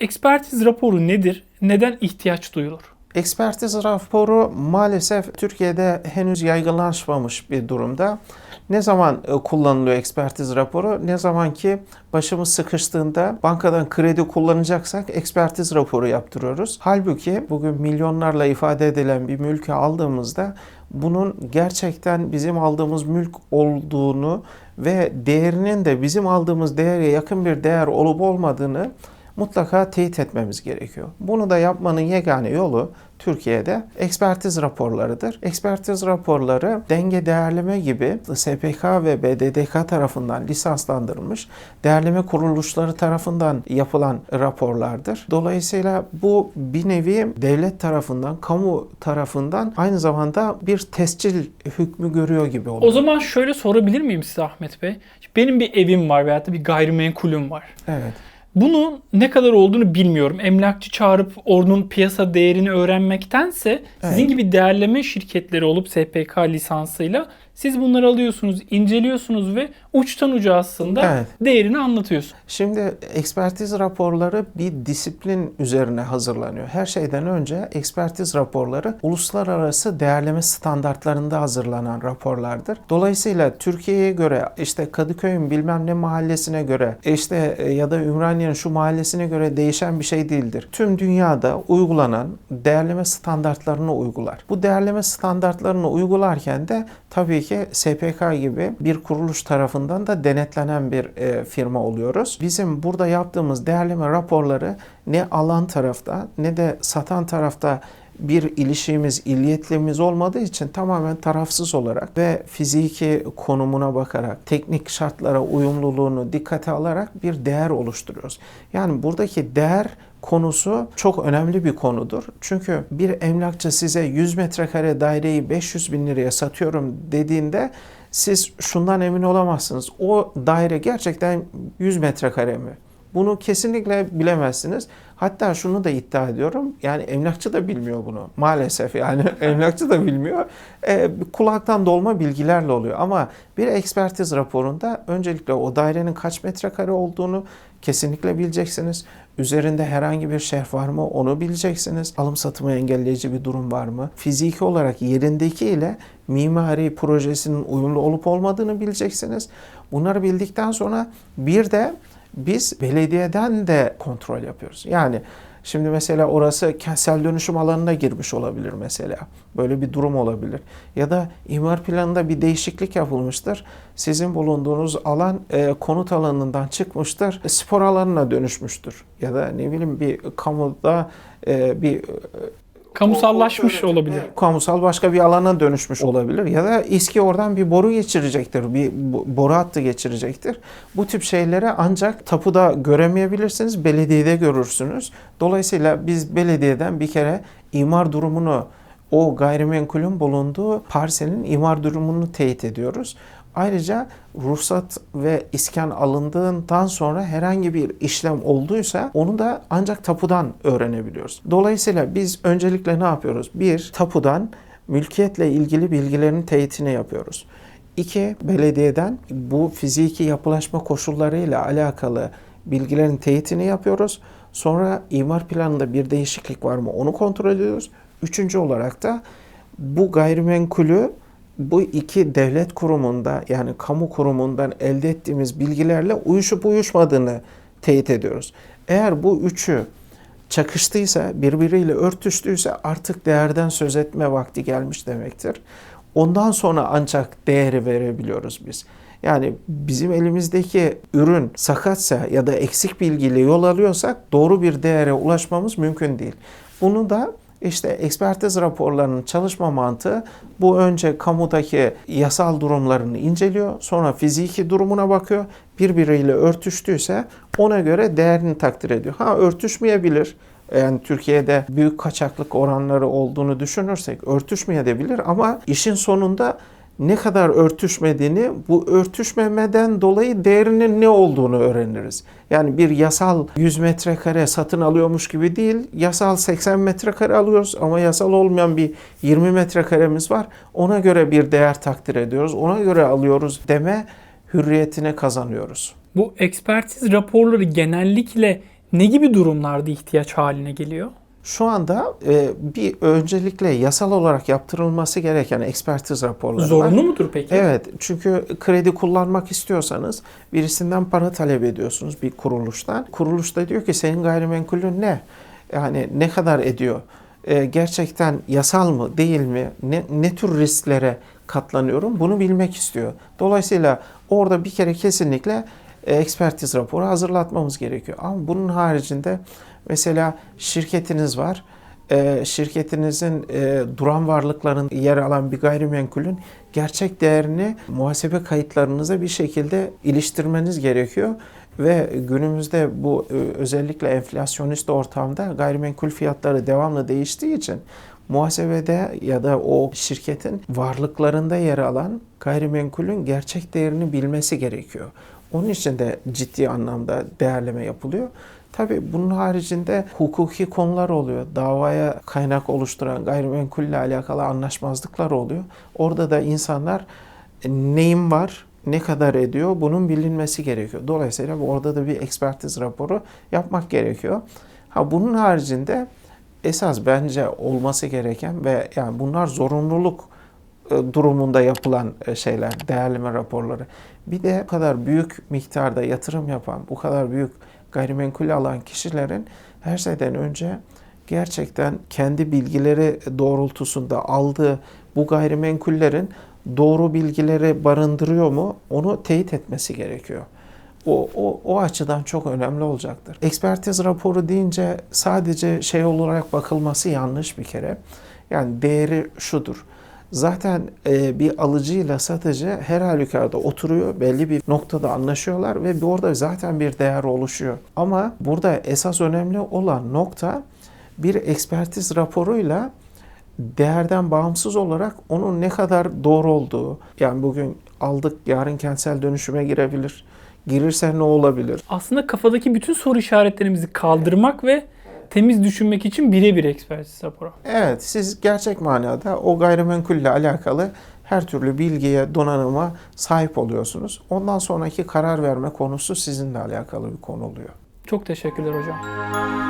Ekspertiz raporu nedir? Neden ihtiyaç duyulur? Ekspertiz raporu maalesef Türkiye'de henüz yaygınlaşmamış bir durumda. Ne zaman e, kullanılıyor ekspertiz raporu? Ne zaman ki başımız sıkıştığında bankadan kredi kullanacaksak ekspertiz raporu yaptırıyoruz. Halbuki bugün milyonlarla ifade edilen bir mülkü aldığımızda bunun gerçekten bizim aldığımız mülk olduğunu ve değerinin de bizim aldığımız değere yakın bir değer olup olmadığını mutlaka teyit etmemiz gerekiyor. Bunu da yapmanın yegane yolu Türkiye'de ekspertiz raporlarıdır. Ekspertiz raporları denge değerleme gibi SPK ve BDDK tarafından lisanslandırılmış değerleme kuruluşları tarafından yapılan raporlardır. Dolayısıyla bu bir nevi devlet tarafından, kamu tarafından aynı zamanda bir tescil hükmü görüyor gibi oluyor. O zaman şöyle sorabilir miyim size Ahmet Bey? Benim bir evim var veyahut da bir gayrimenkulüm var. Evet. Bunun ne kadar olduğunu bilmiyorum. Emlakçı çağırıp onun piyasa değerini öğrenmektense sizin Evet. gibi değerleme şirketleri olup SPK lisansıyla siz bunları alıyorsunuz, inceliyorsunuz ve uçtan uca aslında Evet. değerini anlatıyorsunuz. Şimdi ekspertiz raporları bir disiplin üzerine hazırlanıyor. Her şeyden önce ekspertiz raporları uluslararası değerleme standartlarında hazırlanan raporlardır. Dolayısıyla Türkiye'ye göre işte Kadıköy'ün bilmem ne mahallesine göre işte e, ya da Ümraniye'nin şu mahallesine göre değişen bir şey değildir. Tüm dünyada uygulanan değerleme standartlarını uygular. Bu değerleme standartlarını uygularken de tabii ki SPK gibi bir kuruluş tarafından da denetlenen bir e, firma oluyoruz. Bizim burada yaptığımız değerleme raporları ne alan tarafta ne de satan tarafta bir ilişkimiz, illiyetliğimiz olmadığı için tamamen tarafsız olarak ve fiziki konumuna bakarak, teknik şartlara uyumluluğunu dikkate alarak bir değer oluşturuyoruz. Yani buradaki değer konusu çok önemli bir konudur. Çünkü bir emlakçı size 100 metrekare daireyi 500 bin liraya satıyorum dediğinde siz şundan emin olamazsınız. O daire gerçekten 100 metrekare mi? Bunu kesinlikle bilemezsiniz. Hatta şunu da iddia ediyorum. Yani emlakçı da bilmiyor bunu. Maalesef yani emlakçı da bilmiyor. E, kulaktan dolma bilgilerle oluyor. Ama bir ekspertiz raporunda öncelikle o dairenin kaç metrekare olduğunu kesinlikle bileceksiniz. Üzerinde herhangi bir şerh var mı onu bileceksiniz. Alım satımı engelleyici bir durum var mı? Fiziki olarak yerindeki ile mimari projesinin uyumlu olup olmadığını bileceksiniz. Bunları bildikten sonra bir de biz belediyeden de kontrol yapıyoruz. Yani şimdi mesela orası kentsel dönüşüm alanına girmiş olabilir mesela. Böyle bir durum olabilir. Ya da imar planında bir değişiklik yapılmıştır. Sizin bulunduğunuz alan e, konut alanından çıkmıştır. Spor alanına dönüşmüştür. Ya da ne bileyim bir kamuda e, bir Kamusallaşmış olabilir. Evet, kamusal başka bir alana dönüşmüş olabilir ya da İSKİ oradan bir boru geçirecektir, bir bo- boru hattı geçirecektir. Bu tip şeyleri ancak tapuda göremeyebilirsiniz, belediyede görürsünüz. Dolayısıyla biz belediyeden bir kere imar durumunu, o gayrimenkulün bulunduğu parselin imar durumunu teyit ediyoruz. Ayrıca ruhsat ve iskan alındığından sonra herhangi bir işlem olduysa onu da ancak tapudan öğrenebiliyoruz. Dolayısıyla biz öncelikle ne yapıyoruz? Bir, tapudan mülkiyetle ilgili bilgilerin teyitini yapıyoruz. İki, belediyeden bu fiziki yapılaşma koşullarıyla alakalı bilgilerin teyitini yapıyoruz. Sonra imar planında bir değişiklik var mı onu kontrol ediyoruz. Üçüncü olarak da bu gayrimenkulü bu iki devlet kurumunda yani kamu kurumundan elde ettiğimiz bilgilerle uyuşup uyuşmadığını teyit ediyoruz. Eğer bu üçü çakıştıysa, birbiriyle örtüştüyse artık değerden söz etme vakti gelmiş demektir. Ondan sonra ancak değeri verebiliyoruz biz. Yani bizim elimizdeki ürün sakatsa ya da eksik bilgiyle yol alıyorsak doğru bir değere ulaşmamız mümkün değil. Bunu da işte ekspertiz raporlarının çalışma mantığı bu önce kamudaki yasal durumlarını inceliyor, sonra fiziki durumuna bakıyor. Birbiriyle örtüştüyse ona göre değerini takdir ediyor. Ha örtüşmeyebilir. Yani Türkiye'de büyük kaçaklık oranları olduğunu düşünürsek örtüşmeyebilir ama işin sonunda ne kadar örtüşmediğini bu örtüşmemeden dolayı değerinin ne olduğunu öğreniriz. Yani bir yasal 100 metrekare satın alıyormuş gibi değil, yasal 80 metrekare alıyoruz ama yasal olmayan bir 20 metrekaremiz var. Ona göre bir değer takdir ediyoruz, ona göre alıyoruz deme hürriyetine kazanıyoruz. Bu ekspertiz raporları genellikle Ne gibi durumlarda ihtiyaç haline geliyor? Şu anda e, bir öncelikle yasal olarak yaptırılması gereken ekspertiz raporları var. Zorunlu mudur peki? Evet çünkü kredi kullanmak istiyorsanız birisinden para talep ediyorsunuz bir kuruluştan. Kuruluş da diyor ki senin gayrimenkulün ne? Yani ne kadar ediyor? Ee, gerçekten yasal mı değil mi? Ne, ne tür risklere katlanıyorum? Bunu bilmek istiyor. Dolayısıyla orada bir kere kesinlikle e, ekspertiz raporu hazırlatmamız gerekiyor. Ama bunun haricinde mesela şirketiniz var. E, şirketinizin e, duran varlıkların yer alan bir gayrimenkulün gerçek değerini muhasebe kayıtlarınıza bir şekilde iliştirmeniz gerekiyor. Ve günümüzde bu e, özellikle enflasyonist ortamda gayrimenkul fiyatları devamlı değiştiği için muhasebede ya da o şirketin varlıklarında yer alan gayrimenkulün gerçek değerini bilmesi gerekiyor. Onun için de ciddi anlamda değerleme yapılıyor. Tabii bunun haricinde hukuki konular oluyor. Davaya kaynak oluşturan gayrimenkulle alakalı anlaşmazlıklar oluyor. Orada da insanlar e, neyim var, ne kadar ediyor bunun bilinmesi gerekiyor. Dolayısıyla orada da bir ekspertiz raporu yapmak gerekiyor. Ha bunun haricinde esas bence olması gereken ve yani bunlar zorunluluk durumunda yapılan e, şeyler, değerleme raporları. Bir de bu kadar büyük miktarda yatırım yapan, bu kadar büyük gayrimenkul alan kişilerin her şeyden önce gerçekten kendi bilgileri doğrultusunda aldığı bu gayrimenkullerin doğru bilgileri barındırıyor mu onu teyit etmesi gerekiyor. O, o, o açıdan çok önemli olacaktır. Ekspertiz raporu deyince sadece şey olarak bakılması yanlış bir kere. Yani değeri şudur. Zaten e, bir alıcıyla satıcı her halükarda oturuyor, belli bir noktada anlaşıyorlar ve orada zaten bir değer oluşuyor. Ama burada esas önemli olan nokta bir ekspertiz raporuyla değerden bağımsız olarak onun ne kadar doğru olduğu. Yani bugün aldık yarın kentsel dönüşüme girebilir. Girirse ne olabilir? Aslında kafadaki bütün soru işaretlerimizi kaldırmak ve temiz düşünmek için birebir ekspertiz raporu. Evet siz gerçek manada o gayrimenkulle alakalı her türlü bilgiye, donanıma sahip oluyorsunuz. Ondan sonraki karar verme konusu sizinle alakalı bir konu oluyor. Çok teşekkürler hocam.